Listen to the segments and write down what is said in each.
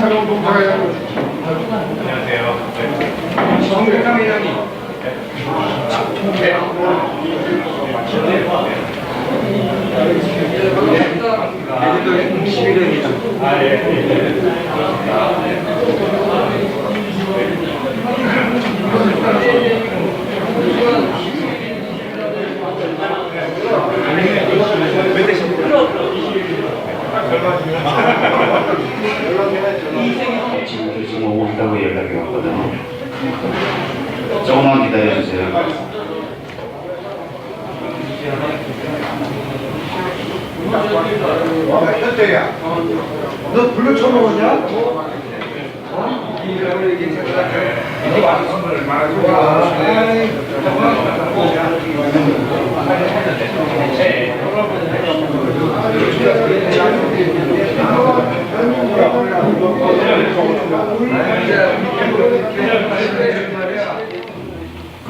새로운 동작을 지금 지금 오고 있다고 연락이 왔거든요. 와, 현재야. 너 불러 쳐먹었냐?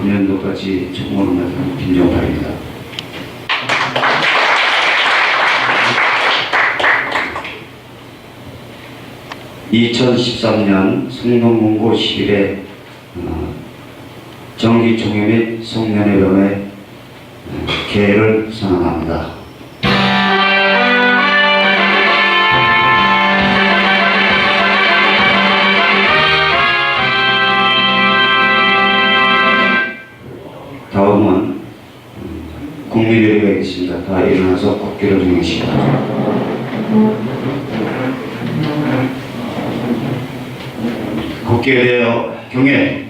금년도까지 총무를 맡은 김종발입니다. (2013년) 성동문고 10일에 어, 정기 총회 및 송년회범의 어, 개회를 선언합니다. 다 일어나서 등하시기 바랍니다. 국기에 대하여 경례.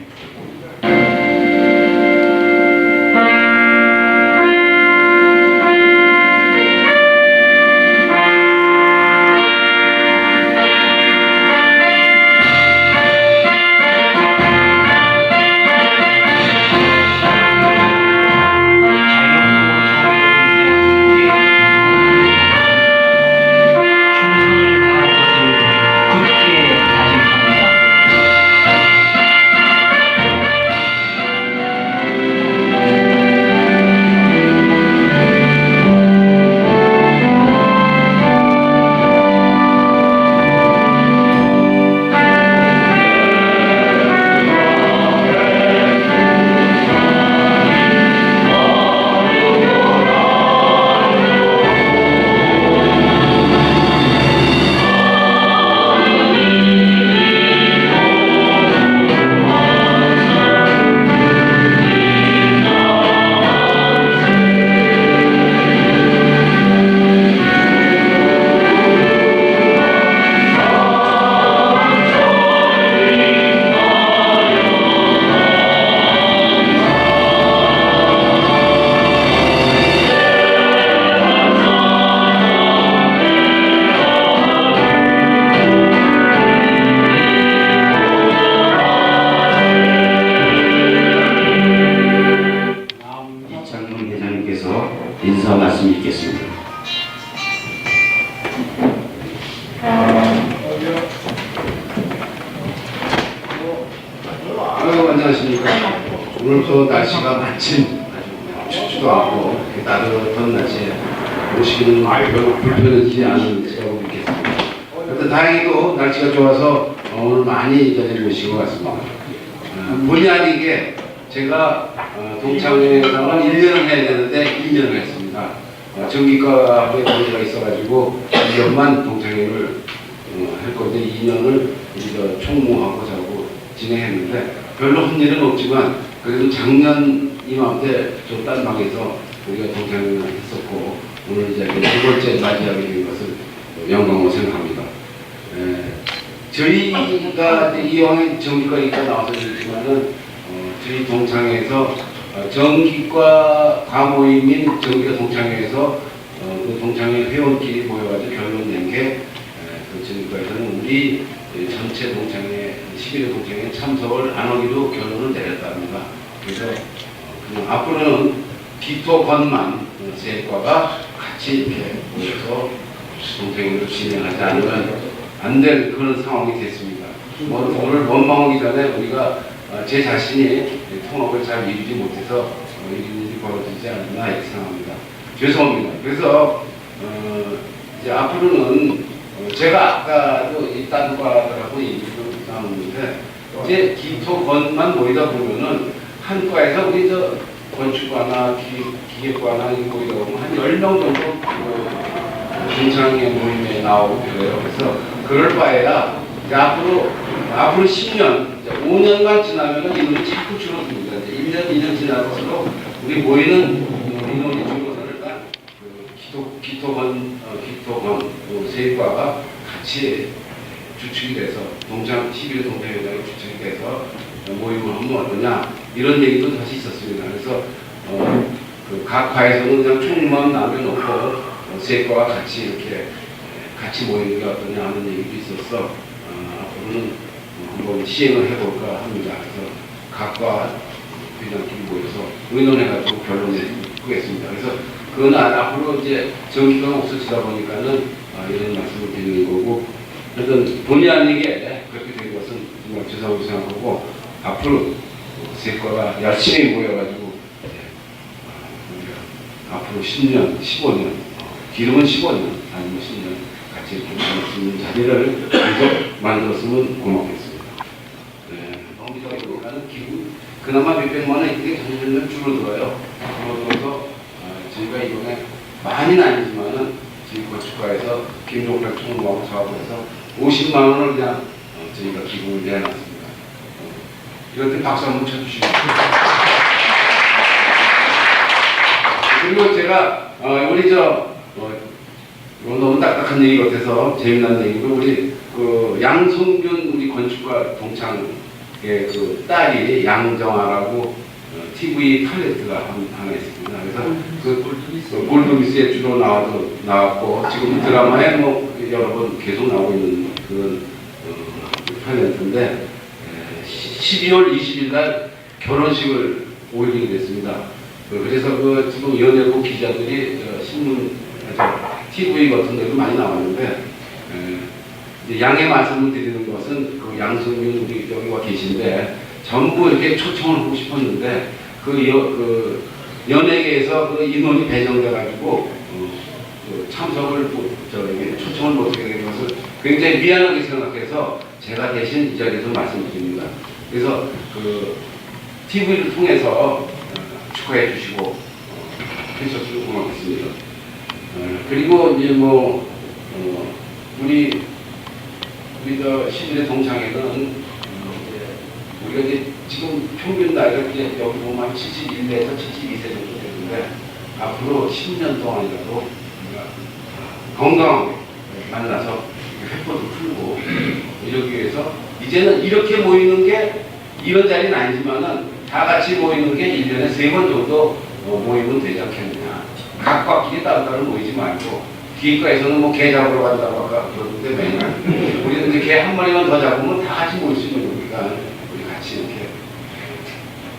따뜻한 날씨에 오시는 별로 불편하지 않으시라고 믿겠습니다. 하여튼 다행히도 날씨가 좋아서 오늘 많이 이 자리에 모신 것 같습니다. 어, 본의 아니게 제가 어, 동창회에서는 1년을 해야 되는데 2년을 했습니다. 어, 전기과학에 관계가 있어가지고 2년만 동창회를 어, 할 건데 2년을 우리가 총무하고 자고 진행했는데 별로 한 일은 없지만 그래도 작년 이맘때 저 딴방에서 우리가 동창회를 했었고 오늘 이제 두 번째 맞이하게 된 것을 영광으로 생각합니다. 에, 저희가 이제 이왕에 전기과니까 나와서 그렇지만은 어, 저희 동창회에서 어, 전기과 과모임인 전기과 동창회에서 어, 그 동창회 회원끼리 모여가지고 결론 낸게 그 전기과에서는 우리 그 전체 동창회 11회 동창회 참석을 안 하기로 결론을 내렸답니다. 그래서 어, 앞으로는 기토 건만 세과가 같이 이렇게 모여서 동생으로 진행하지 않으면 안 될 그런 상황이 됐습니다. 뭐, 오늘 원망하기 전에 우리가 어, 제 자신이 통합을 잘 이루지 못해서 어, 이런 일이 벌어지지 않았나 이렇게 생각합니다. 죄송합니다. 그래서 어, 이제 앞으로는 어, 제가 아까도 이 딴 과들하고 얘기를 나눴는데 이제 기토건만 모이다 보면은 한 과에서 우리 저 건축과나 기, 모이다 보면 한 10명 정도 그 동창회 모임에 나오고 그래요. 그래서 그럴 바에야 앞으로 앞으로 10년, 이제 5년만 지나면은 인원이 자꾸 줄어듭니다. 이제 1년, 2년 지나갈수록 우리 모이는 어, 인원이 줄어드니까 그 기토 기토건 어, 기토건 그 세과가 같이 주축이 돼서 동창 11회 동창회장이 주축이 돼서 모임을 하면 어떠냐 이런 얘기도 다시 있었습니다. 그래서 어, 그 각 과에서는 그냥 총무만 남겨놓고 어, 세과와 같이 이렇게 같이 모이는 게 어떠냐 하는 얘기도 있었어. 어, 앞으로는 어, 한번 시행을 해볼까 합니다. 그래서 각과 회장끼리 모여서 의논해가지고 결론을 내겠습니다. 그래서 그건 아- 앞으로 이제 전기가 없어지다 보니까는 아, 이런 말씀을 드리는 거고 하여튼 본의 아니게 그렇게 된 것은 정말 죄송하고 생각하고 앞으로 어, 세과가 열심히 모여가지고 앞으로 10년, 15년, 어, 길으면 15년, 아니면 10년 같이 이렇게 만날 수 있는 자리를 계속 만들었으면 고맙겠습니다. 네, 넘기다 보니까는 기분, 그나마 몇백만 원 이게 점점 줄어들어요. 줄어들어서 아, 저희가 이번에 많이는 아니지만은 지금 건축가에서 김종택 총무하고 저하고 해서 50만 원을 그냥 어, 저희가 기부를 내놨습니다. 어, 때 박수 한번 쳐주시고. 그리고 제가 어, 우리 저 어, 너무 딱딱한 얘기 같아서 재미난 얘기고 우리 그 양성균 우리 건축가 동창의 그 딸이 양정아라고 어, TV 탤런트가 한- 하나 있습니다. 그래서 그 골드미스에 주로 나와서 나왔고 지금 드라마에 뭐 여러 번 계속 나오고 있는 그런 어, 탤런트인데 에, 12월 20일 날 결혼식을 올리게 됐습니다. 그- 그래서 그 지금 연예부 기자들이 저 신문 저 TV 같은 데도 많이 나왔는데 에, 이제 양해 말씀을 드리는 것은 그 양승윤 우리 여기 와 계신데 전부 이렇게 초청을 하고 싶었는데 그, 여, 그 연예계에서 그 인원이 배정돼 가지고 어, 그 참석을 못, 저기 초청을 못하게 된 것을 굉장히 미안하게 생각해서 제가 대신 이 자리에서 말씀드립니다. 그래서 그 TV를 통해서 어, 축하해 주시고 어, 해주셔서 고맙겠습니다. 어, 그리고 이제 뭐 어, 우리 우리 저 시민의 동창회는 우리가 이제 지금 평균 나이가 이제 여기 보면 한 71세에서 72세 정도 되는데 앞으로 10년 동안이라도 우리가 건강하게 만나서 횃불도 풀고 이러기 위해서 이제는 이렇게 모이는 게 이런 자리는 아니지만은 다 같이 모이는 게 1년에 세 번 정도 어, 모이면 되지 않겠느냐. 각과 끼리 따로따로 모이지 말고 기획과에서는 뭐 개 잡으러 간다고 아까 그러는데 맨날 우리는 이제 개 한 마리만 더 잡으면 다 같이 모일 수 있는 거니까 우리 같이 이렇게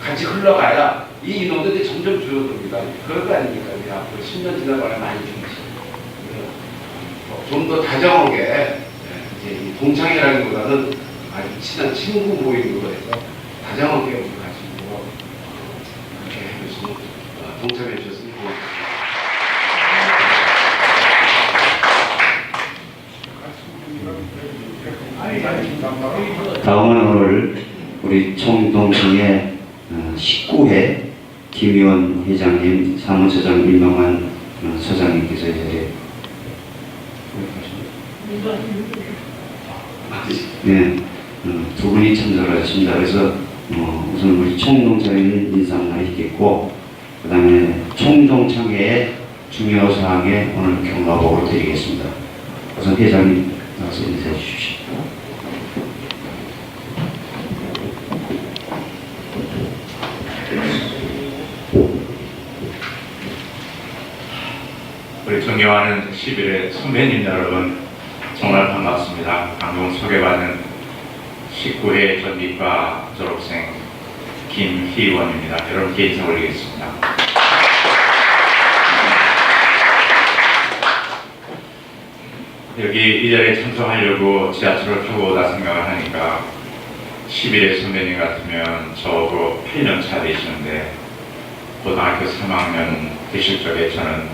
같이 흘러가야 이 인원들이 점점 줄어듭니다. 그럴 거 아닙니까? 우리 앞으로 10년 지나가야 많이 줄지. 좀더 다정하게 동창회라기보다는 아주 친한 친구 모임으로 해서 다정하게 우리 같이 모여 동참해 주셨으면 고맙습니다. 다음은 오늘 우리 총동청의 19회 김의원 회장님, 사무처장 임명한 어, 서장님께서 이 자리에 네, 어, 두 분이 참석을 하셨습니다. 그래서 어, 우선 우리 총동창회는 인사를 있겠고 그 다음에 총동창회의 중요 사항에 오늘 경과복을 드리겠습니다. 우선 회장님 나와서 인사해 주십시오. 우리 존경하는 11회 선배님 여러분 정말 반갑습니다. 방금 소개받은 19회 전기과 졸업생 김희원입니다. 여러분께 인사 올리겠습니다. 여기 이 자리에 참석하려고 지하철을 타고 오다 생각을 하니까 11회 선배님 같으면 저하고 8년 차 되시는데 고등학교 3학년 되실 적에 저는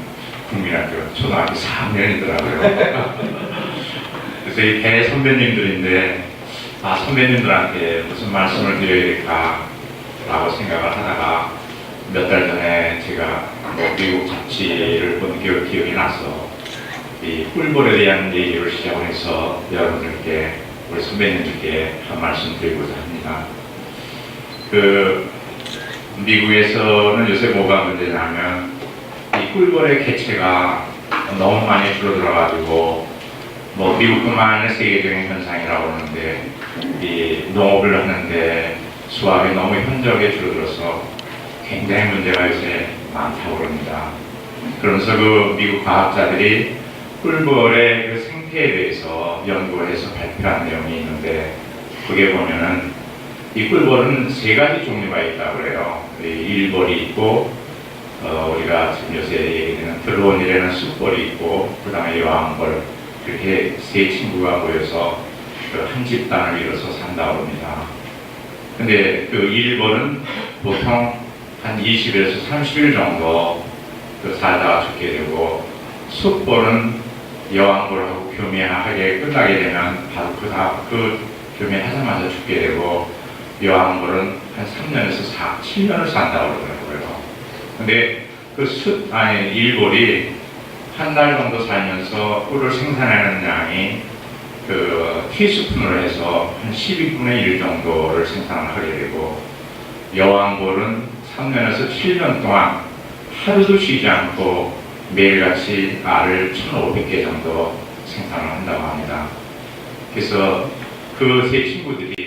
국민학교 초등학교 4학년이더라고요. 그래서 이 대 선배님들인데 아 선배님들한테 무슨 말씀을 드려야 될까라고 생각을 하다가 몇 달 전에 제가 뭐 미국 잡지를 본 기억, 기억이 나서 이 꿀벌에 대한 얘기를 시작을 해서 여러분들께 우리 선배님들께 한 말씀 드리고자 합니다. 그 미국에서는 요새 뭐가 문제냐면 이 꿀벌의 개체가 너무 많이 줄어들어가지고 뭐 미국뿐만 아니라 세계적인 현상이라고 하는데 이 농업을 하는데 수확이 너무 현저하게 줄어들어서 굉장히 문제가 요새 많다고 그럽니다. 그러면서 그 미국 과학자들이 꿀벌의 그 생태에 대해서 연구를 해서 발표한 내용이 있는데 그게 보면은 이 꿀벌은 세 가지 종류가 있다고. 이 일벌이 있고 어, 우리가 지금 요새 얘기되는 드론이라는 숯벌이 있고 그 다음에 여왕벌 이렇게 세 친구가 모여서 그 한 집단을 이뤄서 산다고 합니다. 근데 그 일벌은 보통 한 20에서 30일 정도 그 살다가 죽게 되고 숯벌은 여왕벌하고 교미하게 끝나게 되면 바로 그 다음 그 교미하자마자 죽게 되고 여왕벌은 한 3년에서 4, 7년을 산다고 그러더라고요. 근데 그 숯, 아니, 일볼이 한 달 정도 살면서 꿀을 생산하는 양이 그 티스푼으로 해서 한 12분의 1 정도를 생산을 하게 되고 여왕볼은 3년에서 7년 동안 하루도 쉬지 않고 매일같이 알을 1,500개 정도 생산을 한다고 합니다. 그래서 그 세 친구들이